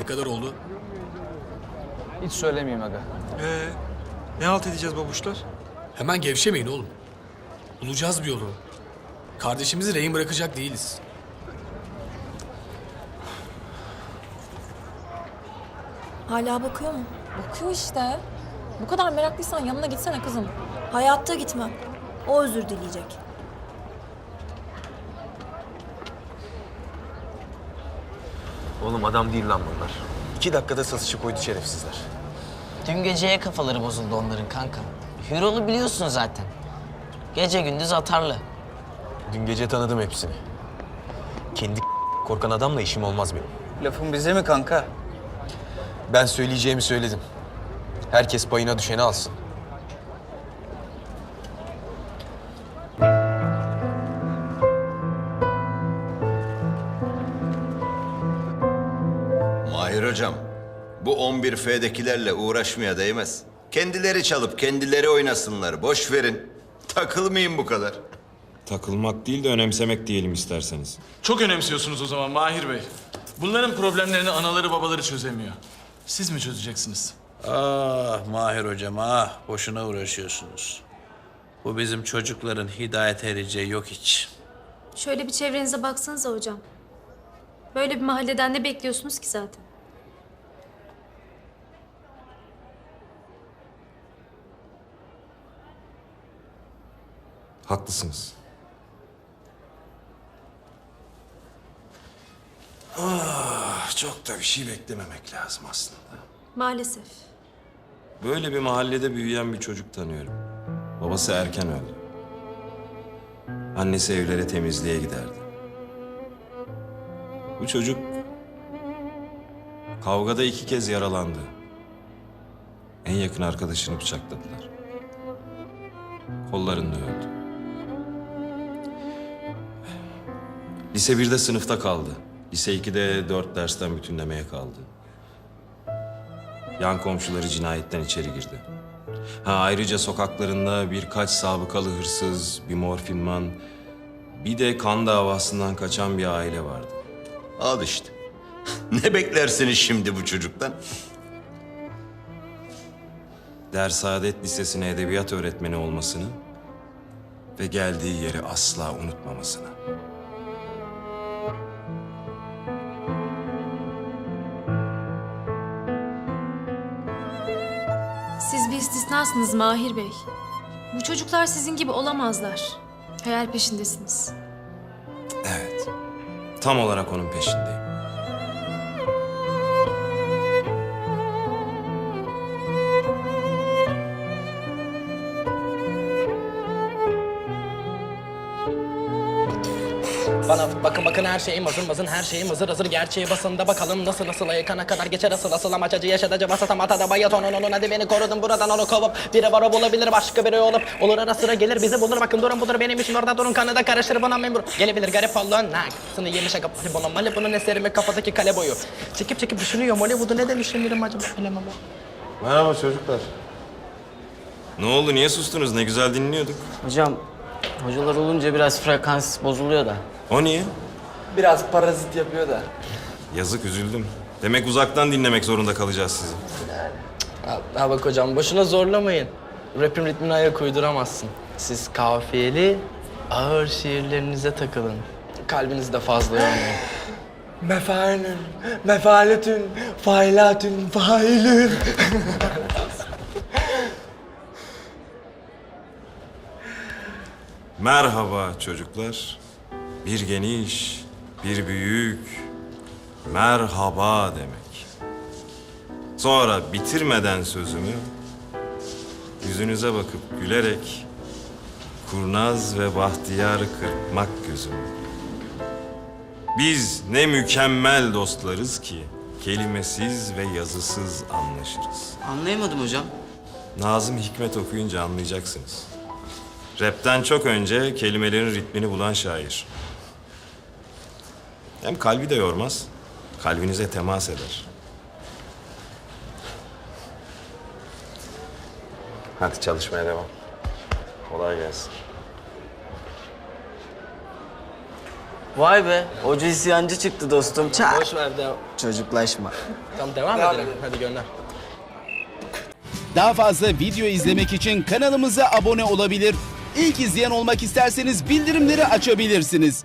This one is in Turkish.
Ne kadar oldu? Hiç söylemeyeyim aga. Ee, ne halt edeceğiz babuşlar? Hemen gevşemeyin oğlum. Bulacağız bir yolu. Kardeşimizi rehin bırakacak değiliz. Hala bakıyor mu? Bakıyor işte. Bu kadar meraklıysan yanına gitsene kızım. Hayatta gitmem. O özür dileyecek. Oğlum adam değil lan bunlar. İki dakikada satışı koydu şerefsizler. Dün geceye kafaları bozuldu onların kanka. Hürol'u biliyorsun zaten. Gece gündüz atarlı. Dün gece tanıdım hepsini. Kendi korkan adamla işim olmaz benim. Lafın bize mi kanka? Ben söyleyeceğimi söyledim. Herkes payına düşeni alsın. Mahir hocam, bu 11F'dekilerle uğraşmaya değmez. Kendileri çalıp kendileri oynasınlar, boş verin. Takılmayın bu kadar. Takılmak değil de önemsemek diyelim isterseniz. Çok önemsiyorsunuz o zaman Mahir Bey. Bunların problemlerini anaları babaları çözemiyor. Siz mi çözeceksiniz? Ah Mahir hocam ah boşuna uğraşıyorsunuz. Bu bizim çocukların hidayet ereceği yok hiç. Şöyle bir çevrenize baksanıza hocam. Böyle bir mahalleden ne bekliyorsunuz ki zaten? Haklısınız. Ah çok da bir şey beklememek lazım aslında. Maalesef. Böyle bir mahallede büyüyen bir çocuk tanıyorum. Babası erken öldü. Annesi evlere temizliğe giderdi. Bu çocuk kavgada iki kez yaralandı. En yakın arkadaşını bıçakladılar. Kollarında öldü. Lise 1'de sınıfta kaldı. Lise 2'de dört dersten bütünlemeye kaldı. Yan komşuları cinayetten içeri girdi. Ha ayrıca sokaklarında birkaç sabıkalı hırsız, bir morfinman, bir de kan davasından kaçan bir aile vardı. Al işte. ne beklersiniz şimdi bu çocuktan? Dersaadet Lisesi'ne edebiyat öğretmeni olmasını ve geldiği yeri asla unutmamasını. İstisnasınız Mahir Bey. Bu çocuklar sizin gibi olamazlar. Hayal peşindesiniz. Evet, tam olarak onun peşindeyim. Bana bakın bakın her şeyim hazır mazın her şeyim hazır hazır. Gerçeği basında bakalım nasıl nasıl ayıkana kadar geçer. Asıl asıl amaç acı yaşadıcı basata matada bayat. Onun onun hadi beni korudun buradan onu kovup biri var o bulabilir başka biri olup. Olur ara sıra gelir bizi bulur. Bakın durun budur benim işim orada. Durun kanı da karıştır buna memur. Gelebilir garip Allah'ın nak sını yemiş aga bunu mali bunun eserimi kafadaki kale boyu. Çekip çekip düşünüyorum Hollywood'u ne demişim acaba? Bilemem o. Merhaba çocuklar. Ne oldu, niye sustunuz? Ne güzel dinliyorduk. Hocam hocalar olunca biraz frekans bozuluyor da. O niye? Biraz parazit yapıyor da. Yazık, üzüldüm. Demek uzaktan dinlemek zorunda kalacağız sizi. Ha, ha bak hocam boşuna zorlamayın. Rap'in ritmine ayak uyduramazsın. Siz kafiyeli, ağır şiirlerinize takılın. Kalbinizde fazla yormayın. Mefalün, mefaletün, failatün, failün. Merhaba çocuklar. Bir geniş, bir büyük, merhaba demek. Sonra bitirmeden sözümü, yüzünüze bakıp gülerek, kurnaz ve bahtiyar kırpmak gözümü. Biz ne mükemmel dostlarız ki, kelimesiz ve yazısız anlaşırız. Anlayamadım hocam. Nazım Hikmet okuyunca anlayacaksınız. Rap'ten çok önce kelimelerin ritmini bulan şair. Hem kalbi de yormaz, kalbinize temas eder. Hadi çalışmaya devam. Kolay gelsin. Vay be, hoca isyancı çıktı dostum. Çak. Boş ver de. Çocuklaşma. Tamam devam edelim. Hadi gönder. Daha fazla video izlemek için kanalımıza abone olabilir. İlk izleyen olmak isterseniz bildirimleri açabilirsiniz.